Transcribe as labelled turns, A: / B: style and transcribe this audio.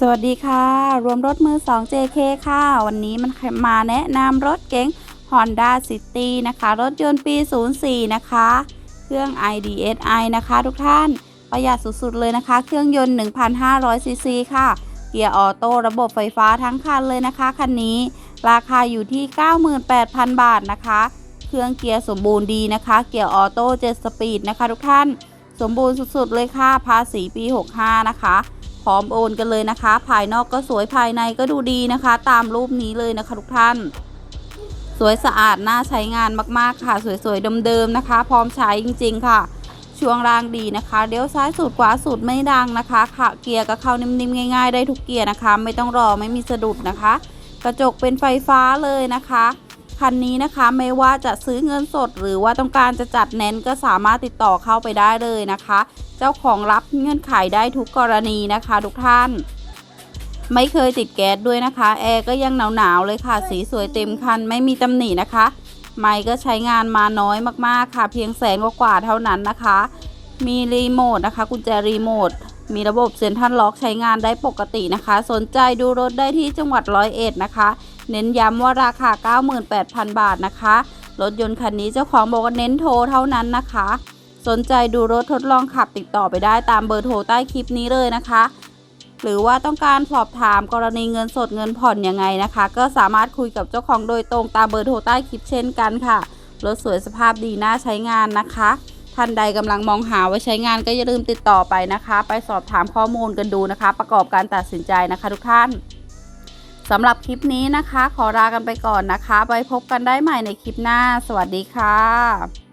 A: สวัสดีค่ะ รวมรถมือ 2 JK ค่ะ วันนี้มันมาแนะนำรถเก๋ง Honda City นะคะ รถยนต์ปี 04 นะคะ เครื่อง iDSi นะคะทุกท่าน ประหยัดสุดๆเลยนะคะ เครื่องยนต์ 1,500 ซีซีค่ะ เกียร์ออโต้ระบบไฟฟ้าทั้งคันเลยนะคะ คันนี้ ราคาอยู่ที่ 98,000 บาทนะคะ เครื่องเกียร์สมบูรณ์ดีนะคะ เกียร์ออโต้7สปีดนะคะ ทุกท่าน สมบูรณ์สุดๆเลยค่ะ ภาษีปี 65 นะคะ พร้อมโอนกันเลยนะคะ ภายนอกก็สวยภายในก็ดูดีนะคะ ตามรูปนี้เลยนะคะทุกท่าน สวยสะอาดน่าใช้งานมากๆค่ะ สวยๆเดิมๆนะคะ พร้อมใช้จริง ๆ ค่ะ ช่วงล่างดีนะคะเลี้ยวซ้ายสุดขวาสุดไม่ดังนะคะค่ะเกียร์ก็เข้านิ่มๆง่าย ๆ ได้ทุกเกียร์นะคะ ไม่ต้องรอไม่มีสะดุดนะคะ กระจกเป็นไฟฟ้าเลยนะคะ คันนี้นะคะไม่ว่าจะซื้อเงินสด หรือว่าต้องการจะจัดเน้นก็สามารถติดต่อเข้าไปได้เลยนะคะ เจ้าของรับเงื่อนไขได้ทุกกรณีนะคะทุกท่าน ไม่เคยติดแก๊สด้วยนะคะ แอร์ก็ยังหนาวๆเลยค่ะ สีสวยเต็มคันไม่มีตำหนินะคะ ไมค์ก็ใช้งานมาน้อยมากๆค่ะ เพียงแสนกว่าๆเท่านั้นนะคะ มีรีโมทนะคะ กุญแจรีโมทมีระบบเซ็นทรัลล็อกใช้งานได้ปกตินะคะ สนใจดูรถได้ที่จังหวัดร้อยเอ็ดนะคะ เน้นย้ำว่าราคา 98,000 บาทนะคะ รถยนต์คันนี้เจ้าของบอกว่าเน้นโทรเท่านั้นนะคะ สนใจดูรถทดลองขับติดต่อไปได้ตามเบอร์โทรใต้คลิปนี้เลยนะคะ หรือว่าต้องการสอบถามกรณีเงินสดเงินผ่อนยังไงนะคะ ก็สามารถคุยกับเจ้าของโดยตรงตามเบอร์โทรใต้คลิปเช่นกันค่ะ รถสวยสภาพดีน่าใช้งานนะคะท่านใดกำลังมองหาไว้ใช้งานก็อย่าลืมติดต่อไปนะคะ ไปสอบถามข้อมูลกันดูนะคะ ประกอบการตัดสินใจนะคะทุกท่าน สำหรับคลิปนี้นะคะ ขอลากันไปก่อนนะคะ ไปพบกันได้ใหม่ในคลิปหน้า สวัสดีค่ะ